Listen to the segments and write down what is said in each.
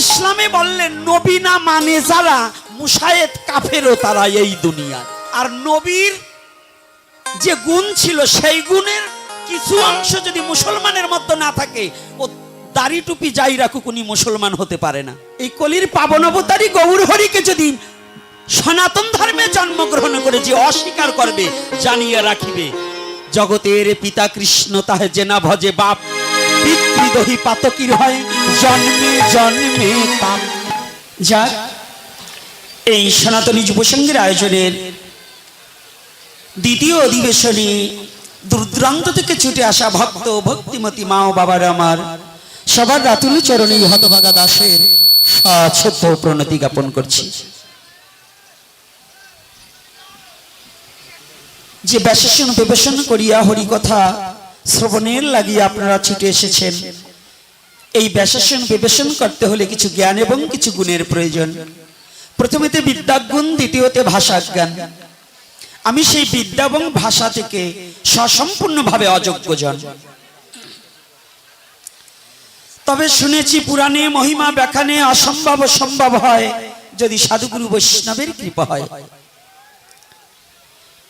ইসলামে বললেন, নবী না মানে যারা মুসায়েদ কাফেরও তারা এই দুনিয়ায়। আর নবীর যে গুণ ছিল, সেই গুণের কিছু অংশ যদি মুসলমানের মধ্যে না থাকে, ও দাড়ি টুপি যাই রাখুক, উনি মুসলমান হতে পারে না। এই কলির পাবন অবতারী গৌর হরিকে যদি সনাতন ধর্মে জন্মগ্রহণ করে যে অস্বীকার করবে, জানিয়ে রাখিবে, জগতের পিতা কৃষ্ণ তাহে জেনা ভজে বাপ পিতৃদহী পাতকির হয়, জন্মে জন্মে যাক, এই সনাতনী আয়োজনের দ্বিতীয় অধিবেশনে দূরদূরান্ত থেকে ছুটে আসা ভক্ত ভক্তিমতী মা ও বাবার আমার, সবার রাতুল চরণে হতভাগা দাসের প্রণতি জ্ঞাপন করছি। যে ব্যাসন বিবেচন করিয়া হরিকথা শ্রবণের লাগিয়ে আপনারা ছুটে এসেছেন। এই ব্যাসন বিবেচন করতে হলে কিছু জ্ঞান এবং কিছু গুণের প্রয়োজন। প্রথমেতে বিদ্যাগুণ, দ্বিতীয়তে ভাষা জ্ঞান আমি সেই বিদ্যা এবং ভাষা থেকে সসম্পূর্ণভাবে অযোগ্যজন তবে শুনেছি পুরাণে, মহিমা ব্যাখ্যানে অসম্ভব সম্ভব হয়, যদি সাধুগুরু বৈষ্ণবের কৃপা হয়।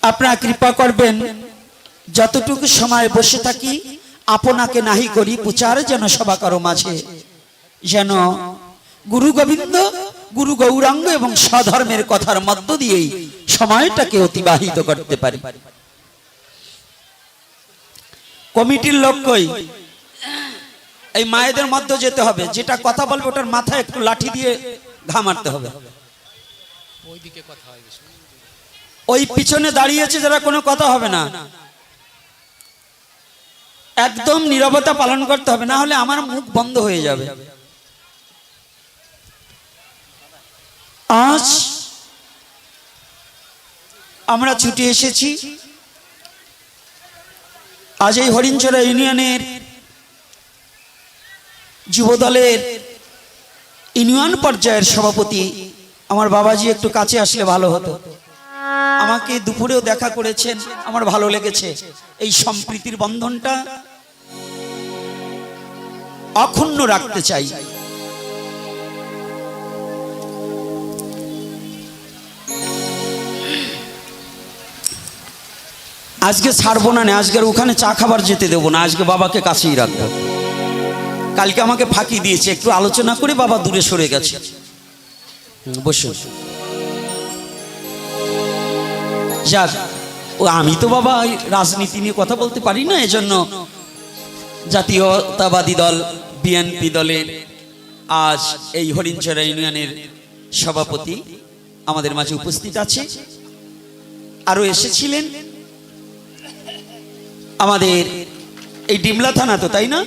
আপনারা কৃপা করবেন। যতটুকু সময় বসে থাকি আপনাকে নাহি করি প্রচার যেন সভা করো মাঝে। যেন গুরু গোবিন্দ গুরু গৌরাঙ্গ এবং স্বধর্মের কথার মধ্য দিয়েই সময়টাকে অতিবাহিত করতে পারি। কমিটির লক্ষ্যই এই মায়েদের মধ্যে যেতে হবে। যেটা কথা বলবে ওটার মাথায় একটু লাঠি দিয়ে ঘা মারতে হবে। ওই পিছনে দাঁড়িয়েছে যারা কোনো কথা হবে না। একদম নীরবতা পালন করতে হবে, না হলে আমার মুখ বন্ধ হয়ে যাবে। আজ আমরা ছুটে এসেছি। আজ এই হরিণচড়া ইউনিয়নের যুবদলের ইউনিয়ন পর্যায়ের সভাপতি আমার বাবাজি একটু কাছে আসলে ভালো হতো। আমাকে দুপুরেও দেখা করেছেন, আমার ভালো লেগেছে। এই সম্প্রীতির বন্ধনটা অক্ষুণ্ণ রাখতে চাই। আজকে ছাড়বো না না, আজকের ওখানে চা খাবার যেতে দেবো না, আজকে বাবাকে কাছেই রাখব। কালকে আমাকে ফাঁকি দিয়েছে, একটু আলোচনা করে বাবা দূরে সরে গেছে। বসুন যাক, ও, আমি তো বাবা রাজনীতি নিয়ে কথা বলতে পারি না, এজন্য জাতীয়তাবাদী দল বিএনপি দলের আজ এই হরিণচরা ইউনিয়নের সভাপতি আমাদের মাঝে উপস্থিত আছে। আরও এসেছিলেন আমাদের এই ডিমলা থানা তো, তাই না?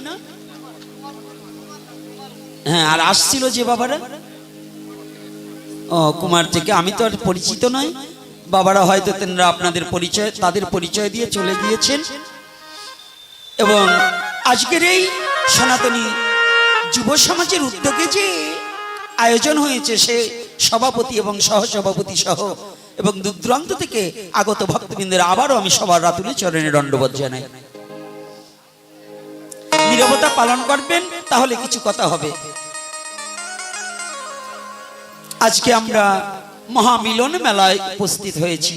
হ্যাঁ আর আসছিল যে বাবারা? ও, কুমার থেকে আমি তো আর পরিচিত নয় বাবারা হয়তো তেনারা আপনাদের পরিচয়, তাদের পরিচয় দিয়ে চলে গিয়েছেন। এবং আজকের এই সনাতনী যুব সমাজের উদ্যোগে যে আয়োজন হয়েছে, সে সভাপতি এবং সহসভাপতি সহ এবং দূর দূরান্ত থেকে আগত ভক্তবৃন্দের আবারও আমি সবার রাতুলে চরণে দণ্ডবোধ জানাই। নিরবতা পালন করবেন, তাহলে কিছু কথা হবে। আজকে আমরা মহামিলন মেলায় উপস্থিত হয়েছি।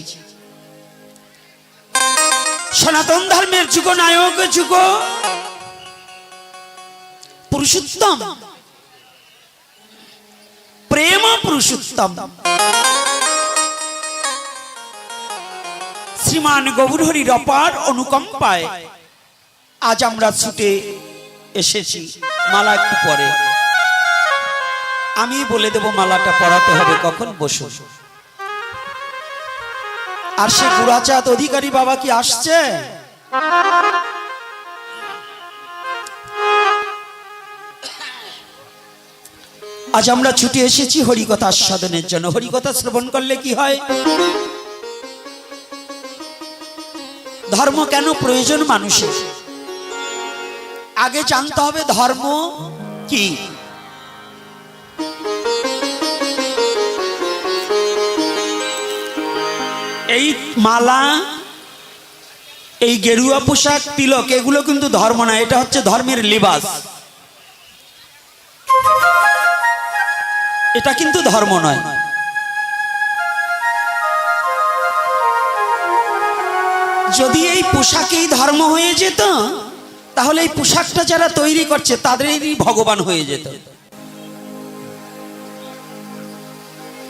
সনাতন ধর্মের যুগ নায়ক যুগ পুরুষোত্তম প্রেম পুরুষোত্তম শ্রীমান গৌরহরির অপার অনুকম্পায় আজ আমরা ছুটে এসেছি মালা একটু পরে আমি বলে দেব মালাটা পরাতে হবে কখন বসো আর সে গুড়াচাঁদ অধিকারী বাবা কি আসছে আজ আমরা ছুটে এসেছি হরিকথা আস্বাদনের জন্য। হরিকথা শ্রবণ করলে কি হয়? ধর্ম কেন প্রয়োজন মানুষের? আগে জানতে হবে ধর্ম কি। এই মালা, এই গেরুয়া পোশাক, তিলক, এগুলো কিন্তু ধর্ম না, এটা হচ্ছে ধর্মের লিবাস। এটা কিন্তু ধর্ম নয়। যদি এই পোশাকেই ধর্ম হয়ে যেত, তাহলে এই পোশাকটা যারা তৈরি করছে, তাদেরই ভগবান হয়ে যেত।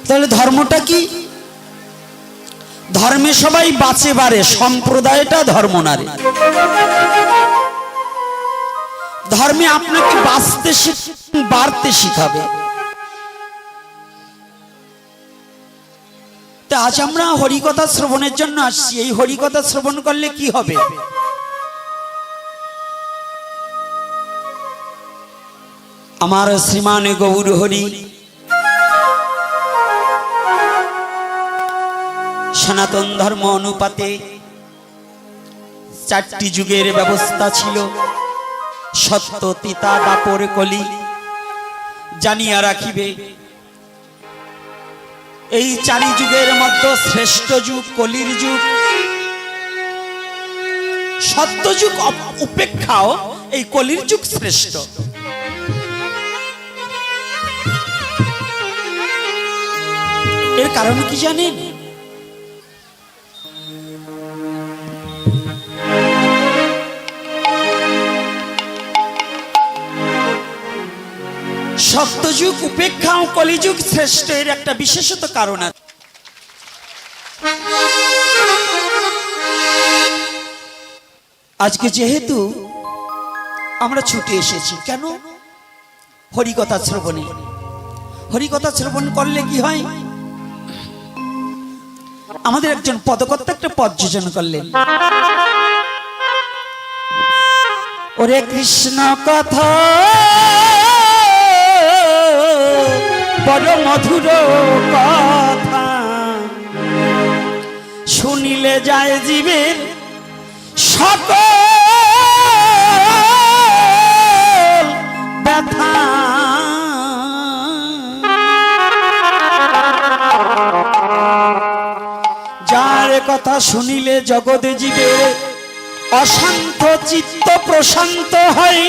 তাহলে ধর্মটা কি? ধর্মে সবাই বাঁচে বারে সম্প্রদায়টা ধর্ম না রে। ধর্মে আপনাকে বাঁচতে বাড়তে শিখাবে। আজ আমরা হরিকথা শ্রবণের জন্য আসছি। এই হরিকথা শ্রবণ করলে কি হবে? আমার শ্রীমান গৌর হরি, সনাতন ধর্ম অনুপাতে চারটি যুগের ব্যবস্থা ছিল। সত্য, তিতা, দাপর, কলি জানিয়া রাখিবে। এই চারি যুগের মধ্যে শ্রেষ্ঠ যুগ, কলির যুগ। সত্য যুগ উপেক্ষাও এই কলির যুগ শ্রেষ্ঠ। এর কারণ কি জানেন? সত্যযুগ উপেক্ষা ও কলিযুগ শ্রেষ্ঠ এর একটা বিশেষত কারণ আছে। আজকে যেহেতু আমরা ছুটে এসেছি, কেন? হরিকথা শ্রবণে। হরিকথা শ্রবণ করলে কি হয়? আমাদের একজন পদকর্তা একটা পদ যোজনা করলেন। ওরে কৃষ্ণ কথা বড় মধুর কথা। শুনিলে যায় জীবের সকল ব্যথা। যার কথা শুনিলে জগতে জীবের অশান্ত চিত্ত প্রশান্ত হয়।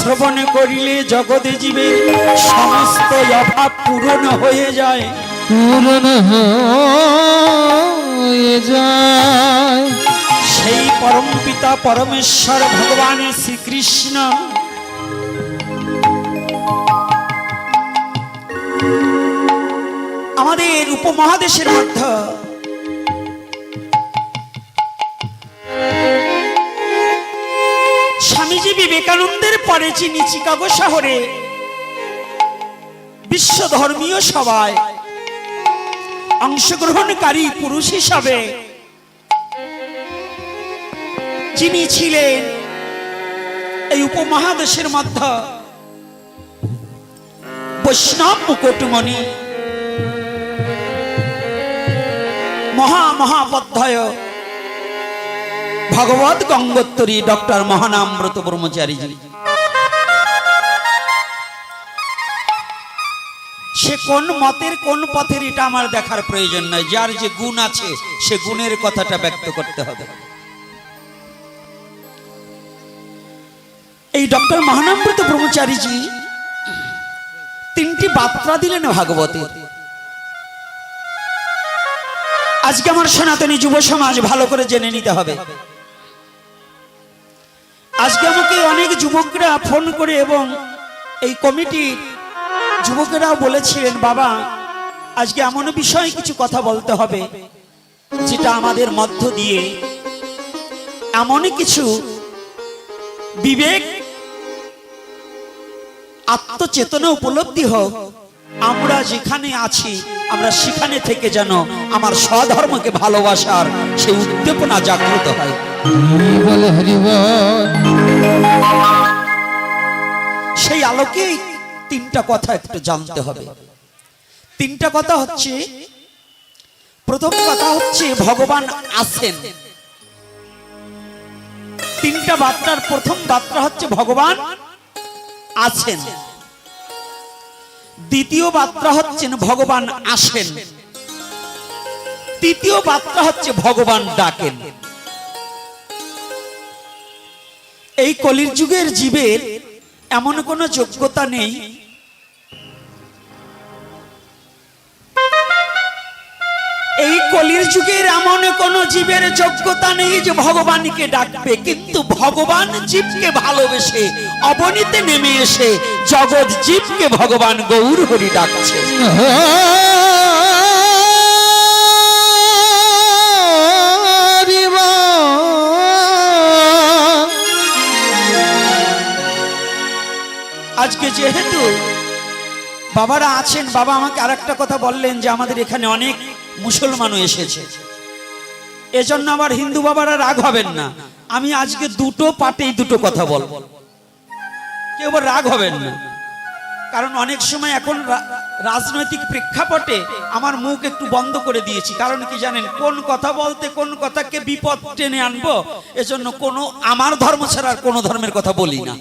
শ্রবণ করিলে জগতে জীবের সমস্ত অভাব পূরণ হয়ে যায়। পূরণ হয়ে যায়। সেই পরম পিতা পরমেশ্বর ভগবান শ্রীকৃষ্ণ। আমাদের উপমহাদেশের মধ্যে বিবেকানন্দের পরে যিনি চিকাগো শহরে বিশ্ব ধর্মীয় সভায় অংশগ্রহণকারী পুরুষ হিসাবে যিনি ছিলেন এই উপমহাদেশের মধ্যে বৈষ্ণব মুকুটমণি, মহা মহাপধ্যায় ভগবত গঙ্গোত্তরী ডক্টর মহানামব্রত ব্রহ্মচারীজি। সে কোন মতের কোন পথের এটা আমার দেখার প্রয়োজন নয়, যার যে গুণ আছে, সে গুণের কথাটা ব্যক্ত করতে হবে। এই ডক্টর মহানামৃত ব্রহ্মচারীজি তিনটি বার্তা দিলেন ভাগবতে। আজকে আমার সনাতনী যুব সমাজ ভালো করে জেনে নিতে হবে। আজকে আমাকে অনেক যুবকরা ফোন করে এবং এই কমিটির যুবকেরাও বলেছিলেন, বাবা, আজকে এমন বিষয়ে কিছু কথা বলতে হবে যেটা আমাদের মধ্য দিয়ে এমন কিছু বিবেক, আত্মচেতনা উপলব্ধি হোক। আমরা যেখানে আছি আমরা সেখানে থেকে যেন আমার স্বধর্মকে ভালোবাসার সেই উদ্দীপনা জাগ্রত হয়। সেই আলোকেই তিনটা কথা একটু জানতে হবে। তিনটা কথা হচ্ছে প্রথম কথা হচ্ছে ভগবান আছেন। তিনটা বার্তার প্রথম বার্তা হচ্ছে ভগবান আছেন। দ্বিতীয় বার্তা হচ্ছেন ভগবান আসেন। তৃতীয় বার্তা হচ্ছে ভগবান ডাকেন। এই কলির যুগের জীবের এমন কোনো যোগ্যতা নেই। এই কলির যুগের এমন কোন জীবের যোগ্যতা নেই যে ভগবানকে ডাকবে, কিন্তু ভগবান জীবকে ভালোবেসে, অবনীতে নেমে এসে জগৎ জীবকে ভগবান গৌর হরি ডাকছে। আজকে যেহেতু বাবারা আছেন বাবা আমাকে আরেকটা কথা বললেন যে আমাদের এখানে অনেক মুসলমানও এসেছে। এজন্য আবার হিন্দু বাবারা রাগ হবেন না। আমি আজকে দুটো পাটেই দুটো কথা বলব। কেউ রাগ হবেন না। কারণ অনেক সময় এখন রাজনৈতিক প্রেক্ষাপটে আমার মুখ একটু বন্ধ করে দিয়েছি। কারণ কি জানেন, কোন কথা বলতে কোন কথাকে বিপদ টেনে আনব, এজন্য কোনো আমার ধর্ম ছাড়া আর কোনো ধর্মের কথা বলি না।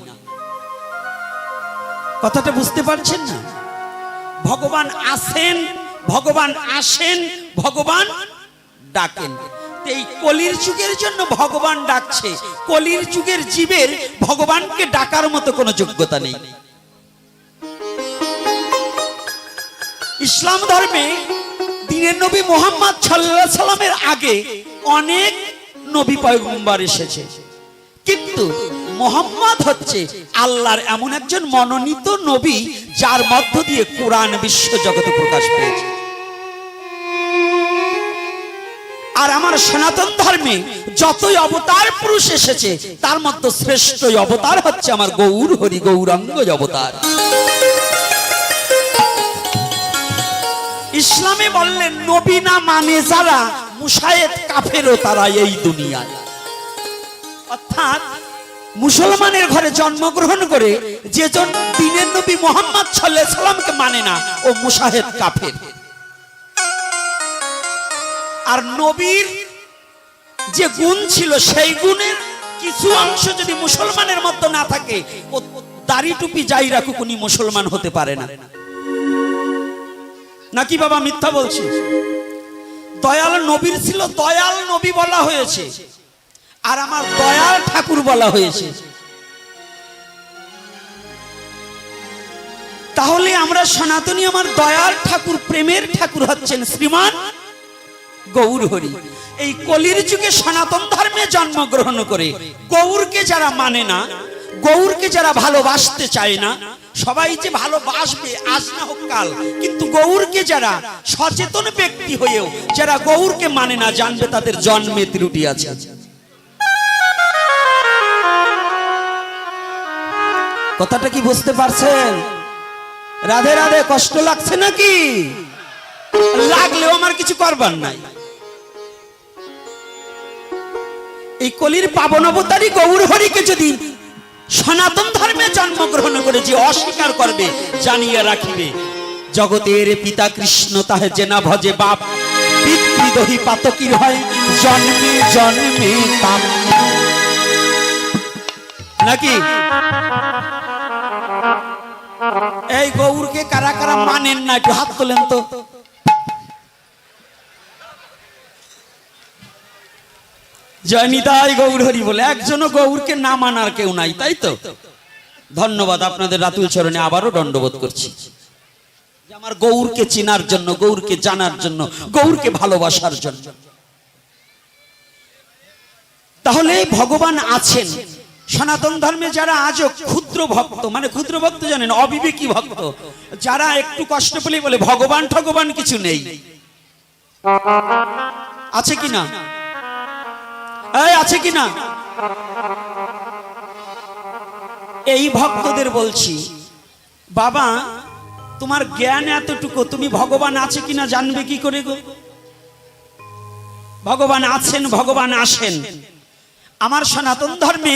কথাটা বুঝতে পারছেন না? ভগবান আসেন ভগবান আসেন, ভগবান ডাকেন। এই কলির যুগের জন্য ভগবান ডাকছে। কলির যুগের জীবের ভগবানকে ডাকার মতো কোনো যোগ্যতা নেই। ইসলাম ধর্মে দিনের নবী মোহাম্মদ সাল্লাহ সাল্লামের আগে অনেক নবী পয়গম্বর এসেছে। কিন্তু মোহাম্মদ হচ্ছে আল্লাহর এমন একজন মনোনীত নবী যার মধ্য দিয়ে কোরআন বিশ্ব জগতে প্রকাশ পেয়েছে। আর আমার সনাতন ধর্মে যতই অবতার পুরুষ এসেছে, তার মধ্যে শ্রেষ্ঠ অবতার হচ্ছে আমার গৌর হরি গৌরাঙ্গ অবতার। ইসলামে বললেন, নবী না মানে যারা মুসায়েদ কাফেরও তারা এই দুনিয়ায়। অর্থাৎ মুসলমানের ঘরে জন্মগ্রহণ করে যেজন দিনের নবী মোহাম্মদ সাল্লাহ সাল্লামকে মানে না, ও মুসাহেদ কাফের। আর নবীর যে গুণ ছিল, সেই গুণের কিছু অংশ যদি মুসলমানের মধ্যে না থাকে, ও দাড়ি টুপি যাই রাখুক, উনি মুসলমান হতে পারে না। নাকি বাবা মিথ্যা বলছি? দয়াল নবীর ছিল, দয়াল নবী বলা হয়েছে। আর আমার দয়াল ঠাকুর বলা হয়েছে। তাহলে আমরা সনাতনী আমার দয়াল ঠাকুর, প্রেমের ঠাকুর হচ্ছেন শ্রীমান গৌর হরি এই কলির যুগে সনাতন ধর্মে জন্মগ্রহণ করে গৌরকে যারা মানে না, গৌরকে যারা ভালোবাসতে চায় না, সবাই যে ভালোবাসবে, আজ না হোক কাল, কিন্তু গৌরকে যারা সচেতন ব্যক্তি হয়েও, যারা গৌরকে মানে না, জানবে তাদের জন্মে ত্রুটি আছে। কথাটা কি বুঝতে পারছেন? রাধে রাধে, কষ্ট লাগছে নাকি? লাগলেও আমার কিছু করবার নাই। এই কলির পাবন অবতারী গৌর হরিকে যদি সনাতন ধর্মে জন্মগ্রহণ করে যে অস্বীকার করবে, জানিয়ে রাখিবে, জগতের পিতা কৃষ্ণ তাহে জেনা ভজে বাপ, পিতৃদহি পাতকির হয়, জন্মে জন্মে নাকি? এই গৌরকে কারা কারা মানেন না, একটু হাত তোলেন তো। জয়নিতাই গৌর হরি বলে, একজনও গৌরকে না মানার কেউ নাই, তাই তো? ধন্যবাদ আপনাদের রাতুল চরণে আবারও দণ্ডবোধ করছি। আমার গৌরকে চেনার জন্য, গৌরকে জানার জন্য, গৌরকে ভালোবাসার জন্য। তাহলে ভগবান আছেন। সনাতন ধর্মে যারা আজও ক্ষুদ্র ভক্ত মানে ক্ষুদ্র ভক্ত জানেন, অবিবেকী ভক্ত, যারা একটু কষ্ট পেলে বলে, ভগবান ঠগবান কিছু নেই। আছে কি না এই, আছে কি এই ভক্তদের বলছি, বাবা, তোমার জ্ঞান এতটুকু, তুমি ভগবান আছে কিনা জানবে কি করে গো? ভগবান আছেন, ভগবান আসেন। আমার সনাতন ধর্মে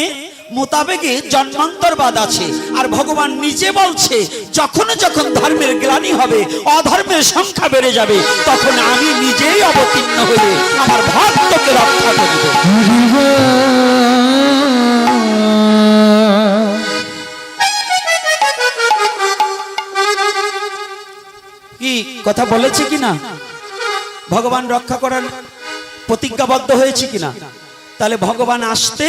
মোতাবেকে জন্মান্তরবাদ আছে। আর ভগবান নিজে বলছে, যখন যখন ধর্মের গ্লানি হবে, অধর্মের সংখ্যা বেড়ে যাবে, তখন আমি নিজেই অবতীর্ণ হইলে আমার ভক্তকে রক্ষা করব। কি কথা বলেছে কিনা? ভগবান রক্ষা করার প্রতিজ্ঞাবদ্ধ হয়েছে কিনা? তাহলে ভগবান আসতে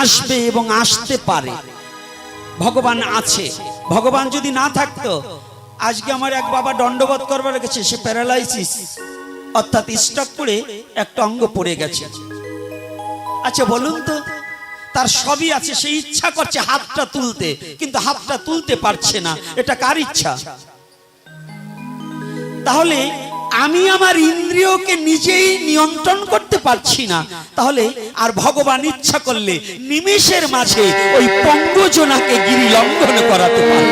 আসবে এবং আসতে পারে। ভগবান আছে। ভগবান যদি না থাকতো, আজকে আমার এক বাবা দণ্ডবোধ করবার গেছে, সে প্যারালাইসিস, অর্থাৎ স্টক করে একটা অঙ্গ পড়ে গেছে। আচ্ছা বলুন তো, তার সবই আছে, সে ইচ্ছা করছে হাতটা তুলতে, কিন্তু হাতটা তুলতে পারছে না। এটা কার ইচ্ছা? তাহলে আমি আমার ইন্দ্রিয়কে নিজেই নিয়ন্ত্রণ করতে পারছি না। তাহলে আর ভগবান ইচ্ছা করলে নিমেষের মাঝে ওই পঙ্গজনাকে গিরি লঙ্ঘন করাতে পারে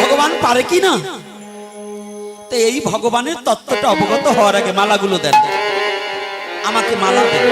ভগবান পারে কি না? তো এই ভগবানের তত্ত্বটা অবগত হওয়ার আগে মালাগুলো দেন। আমাকে মালা দেন।